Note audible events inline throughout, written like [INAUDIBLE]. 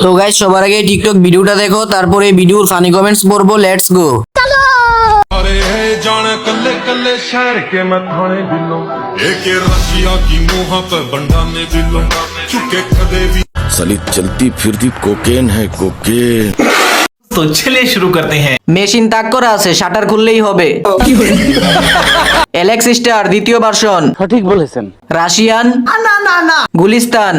তো গাইস সবার আগে টিকটক ভিডিওটা দেখো তারপরে ভিডিওর ফানি কমেন্টস পড়বো লেটস গো अरे है जान कल्ले कल्ले शहर के मैं थाने दिलों एक ये रशिया की मुंह पे बंडा में दिलों चुके कदे भी साली चलती फिरती कोकेन है कोकेन तो चलिए शुरू करते हैं মেশিন তাক করা আছে শাটার খুললেই হবে এলেক্স স্টার দ্বিতীয় ভার্সন সঠিক বলেছেন রাশিয়ান গুলিস্তান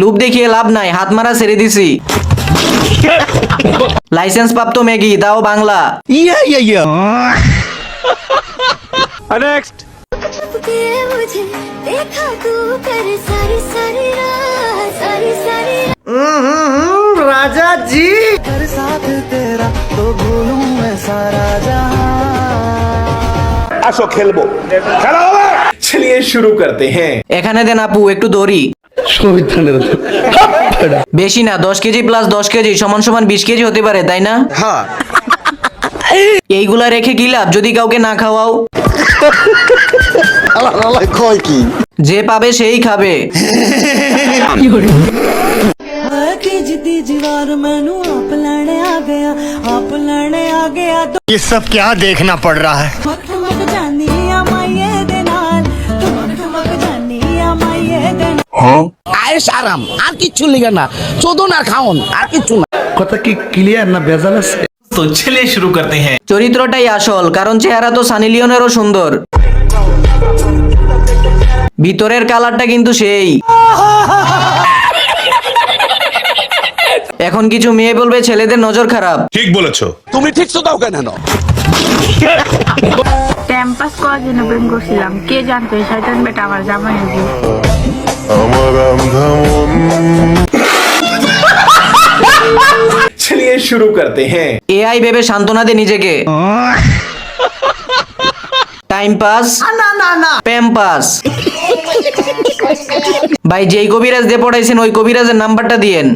লুপ দেখিয়ে লাভ নাই হাত মারা ছেড়ে দিছি লাইসেন্স প্রাপ্ত ম্যাগি তাও বাংলা [LAUGHS] किए मुझे देखा तू कर सारी सारी रात सारी सारी রাজা জি चलिए शुरू करते हैं এখানে দেন আপু একটু দড়ি বেশি না দশ কেজি প্লাস দশ কেজি সমান সমান বিশ কেজি হতে পারে তাই না? এইগুলা রেখে কি লাভ? যদি কাউকে না খাওয়াও। কি? যে পাবে সেই খাবে। ये सब क्या देखना হ্যাঁ। আয়েস আরাম আর কিছু লিগে না। চোদন আর খাওন আর না। কথা কি ক্লিয়ার না বেজাল আছে? তো ছেলে শুরু করতে হ্যাঁ। চরিত্রটাই আসল কারণ চেহারা তো সানি লিওনেরও সুন্দর। ভিতরের কালারটা কিন্তু সেই। এখন কিছু মেয়ে বলবে ছেলেদের নজর খারাপ। ঠিক বলেছ। তুমি ঠিক তো দাও কেন? ক্যাম্পাস করার জন্য প্রেম করছিলাম কে জানতো এই শয়তান বেটা আমার জামাই হবে चलिए शुरू करते हैं এআই ভেবে সান্ত্বনা দে নিজেকে টাইম পাস প্যাম পাস ভাই যেই কবিরাজ দিয়ে পড়াইছেন ওই কবিরাজের নাম্বারটা দিয়েন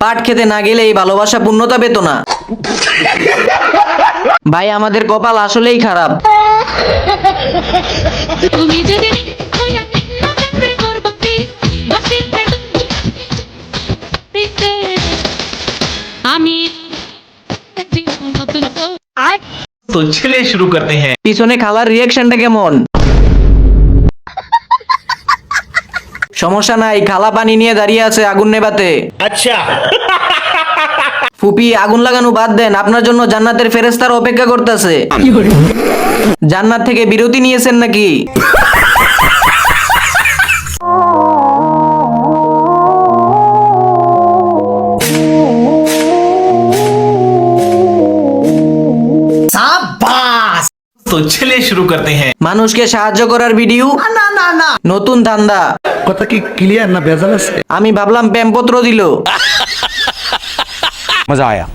পাট খেতে না গেলে এই ভালোবাসা পূর্ণতা পেত না ভাই আমাদের কপাল আসলেই খারাপ। তো চলে শুরু করতে হ্যাঁ। পিছনে খালার রিয়াকশনটা কেমন? সমস্যা নাই খালা পানি নিয়ে দাঁড়িয়ে আছে আগুন নেবাতে আচ্ছা। ফুপি আগুন লাগানো বাদ দেন আপনার জন্য জান্নাতের ফেরেস্তার অপেক্ষা করতেছে। জান্নাত থেকে বিরতি নিয়েছেন নাকি? তো শুরু করতে হ্যাঁ। মানুষকে সাহায্য করার ভিডিও? না না না নতুন ধান্দা। কথা কি ক্লিয়ার না বেজাল আছে? আমি ভাবলাম প্রেমপত্র দিল। मजा आया